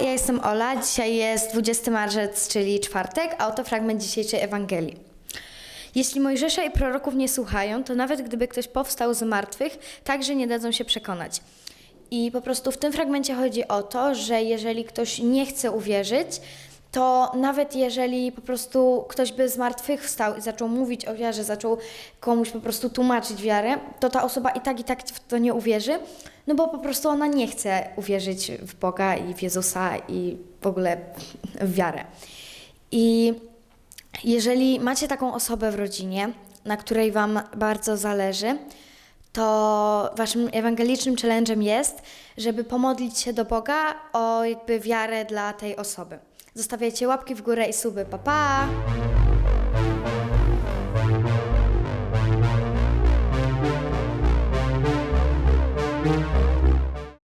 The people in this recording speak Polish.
jestem Ola. Dzisiaj jest 20 marzec, czyli czwartek, a oto fragment dzisiejszej Ewangelii. Jeśli Mojżesza i proroków nie słuchają, to nawet gdyby ktoś powstał z martwych, także nie dadzą się przekonać. I po prostu w tym fragmencie chodzi o to, że jeżeli ktoś nie chce uwierzyć, to nawet jeżeli po prostu ktoś by z martwych wstał i zaczął mówić o wiarze, zaczął komuś po prostu tłumaczyć wiarę, to ta osoba i tak, i tak w to nie uwierzy, no bo po prostu ona nie chce uwierzyć w Boga i w Jezusa i w ogóle w wiarę. I jeżeli macie taką osobę w rodzinie, na której Wam bardzo zależy, to Waszym ewangelicznym challenge'em jest, żeby pomodlić się do Boga o jakby wiarę dla tej osoby. Zostawiajcie łapki w górę i suby. Pa, pa!